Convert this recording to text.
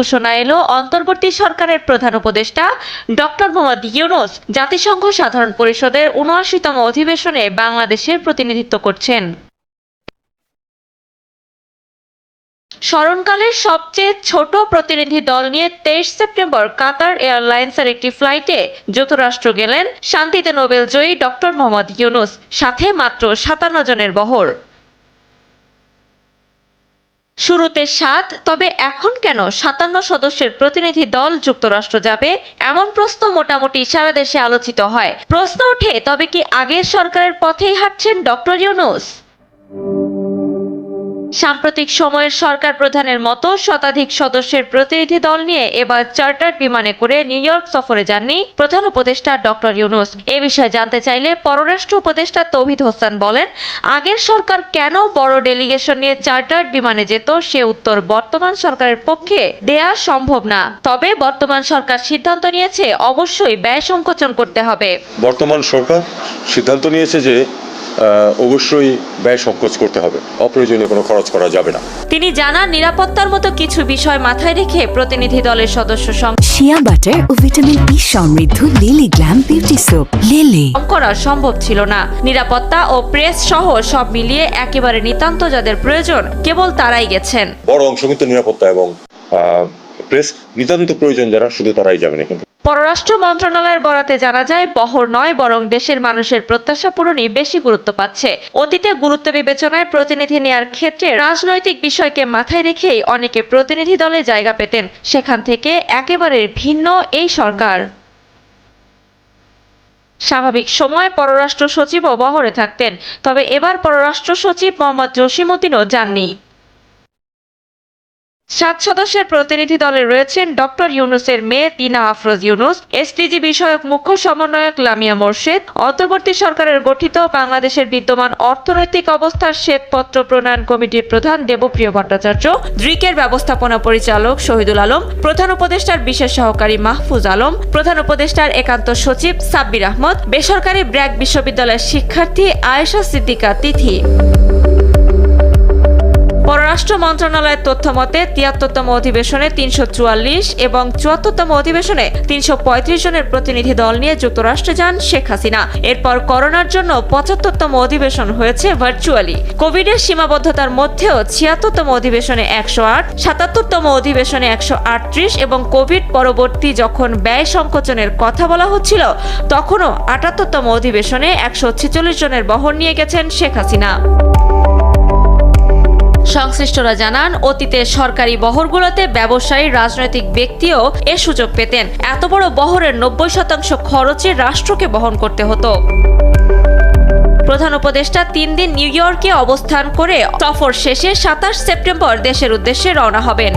ঘোষণা এলো অন্তর্বর্তী সরকারের প্রধান উপদেষ্টা ডক্টর মোহাম্মদ ইউনুস জাতিসংঘ সাধারণ পরিষদের উনআশিতম অধিবেশনে বাংলাদেশের প্রতিনিধিত্ব করছেন। স্মরণকালের সবচেয়ে ছোট প্রতিনিধি দল নিয়ে তেইশ সেপ্টেম্বর কাতার এয়ারলাইন্সের একটি ফ্লাইটে যুক্তরাষ্ট্র গেলেন শান্তিতে নোবেল জয়ী ডক্টর মোহাম্মদ ইউনুস, সাথে মাত্র সাতান্ন জনের বহর। শুরুতে সাত, তবে এখন কেন সাতান্ন সদস্যের প্রতিনিধি দল যুক্তরাষ্ট্র যাবে? এমন প্রশ্ন মোটামুটি সারা দেশে আলোচিত হয়। প্রশ্ন ওঠে, তবে কি আগের সরকারের পথেই হাঁটছেন ডক্টর ইউনুস? সাম্প্রতিক সময়ের সরকার প্রধানের মতো শতাধিক সদস্যের প্রতিনিধি দল নিয়ে এবার চার্টার্ড বিমানে করে নিউ ইয়র্ক সফরে যাননি প্রধান উপদেষ্টা ডক্টর ইউনুস। এ বিষয়ে জানতে চাইলে পররাষ্ট্র উপদেষ্টা তৌহিদ হোসেন বলেন, আগের সরকার কেন বড় ডেলিগেশন নিয়ে চার্টার্ড বিমানে যেত সে উত্তর বর্তমান সরকারের পক্ষে দেয়া সম্ভব না। তবে বর্তমান সরকার সিদ্ধান্ত নিয়েছে অবশ্যই ব্যয় সংকোচন করতে হবে। বর্তমান সরকার সিদ্ধান্ত নিয়েছে যে অবশ্যই ব্যয় সংকোচ করতে হবে। অপ্রয়োজনীয় কোনো খরচ করা যাবে না। তিনি জানান নিরাপত্তার মতো কিছু বিষয় মাথায় রেখে প্রতিনিধি দলের সদস্য শিয়া বাটার ও ভিটামিন ই সমৃদ্ধ Lily glam beauty soap Lily করা সম্ভব ছিল না। নিরাপত্তা ও প্রেস সহ সব মিলিয়ে একেবারে নিতান্ত যাদের প্রয়োজন কেবল তারাই গেছেন। বড় অংশ কিন্তু নিরাপত্তা এবং প্রেস নিতান্ত প্রয়োজন যারা শুধু তারাই যাবেন এখানে পররাষ্ট্র মন্ত্রণালয়ের বরাতে জানা যায়, বহর নয়, বরং দেশের মানুষের প্রত্যাশা পূরণই বেশি গুরুত্ব পাচ্ছে। অতীতে গুরুত্ব বিবেচনায় প্রতিনিধি নেয়ার ক্ষেত্রে রাজনৈতিক বিষয়কে মাথায় রেখেই অনেকে প্রতিনিধি দলে জায়গা পেতেন। সেখান থেকে একেবারে ভিন্ন এই সরকার। স্বাভাবিক সময় পররাষ্ট্র সচিবও বহরে থাকতেন, তবে এবার পররাষ্ট্র সচিব মোহাম্মদ জসিমউদ্দিনও যাননি। সাত সদস্যের প্রতিনিধি দলে রয়েছেন ডক্টর ইউনুসের মেয়ে তিনা আফরোজ ইউনুস, এসডিজি বিষয়ক মুখ্য সমন্বয়ক লামিয়া মোর্শেদ, অন্তর্বর্তী সরকারের গঠিত বাংলাদেশের বিদ্যমান অর্থনৈতিক অবস্থার শ্বেতপত্র প্রণয়ন কমিটির প্রধান দেবপ্রিয় ভট্টাচার্য দ্রিকের ব্যবস্থাপনা পরিচালক শহীদুল আলম, প্রধান উপদেষ্টার বিশেষ সহকারী মাহফুজ আলম, প্রধান উপদেষ্টার একান্ত সচিব সাব্বির আহমদ, বেসরকারি ব্র্যাক বিশ্ববিদ্যালয়ের শিক্ষার্থী আয়েশা সিদ্দিকা তিথি। পররাষ্ট্র মন্ত্রণালয়ের তথ্য মতে তিয়াত্তরতম অধিবেশনে তিনশো চুয়াল্লিশ এবং চুয়াত্তরতম অধিবেশনে তিনশো পঁয়ত্রিশ জনের প্রতিনিধি দল নিয়ে যুক্তরাষ্ট্রে যান শেখ হাসিনা। এরপর করোনার জন্য পঁচাত্তরতম অধিবেশন হয়েছে ভার্চুয়ালি। কোভিডের সীমাবদ্ধতার মধ্যেও ছিয়াত্তরতম অধিবেশনে একশো আট, সাতাত্তরতম অধিবেশনে একশো আটত্রিশ এবং কোভিড পরবর্তী যখন ব্যয় সংকোচনের কথা বলা হচ্ছিল, তখনও আটাত্তরতম অধিবেশনে একশো ছেচল্লিশ জনের বহর নিয়ে গেছেন শেখ হাসিনা। সংশ্লিষ্টরা জানান, অতীতে সরকারি বহরগুলোতে ব্যবসায়ী, রাজনৈতিক ব্যক্তিও এ সুযোগ পেতেন। এত বড় বহরের নব্বই শতাংশ খরচে রাষ্ট্রকে বহন করতে হতো। প্রধান উপদেষ্টা তিন দিন নিউ ইয়র্কে অবস্থান করে সফর শেষে সাতাশ সেপ্টেম্বর দেশের উদ্দেশ্যে রওনা হবেন।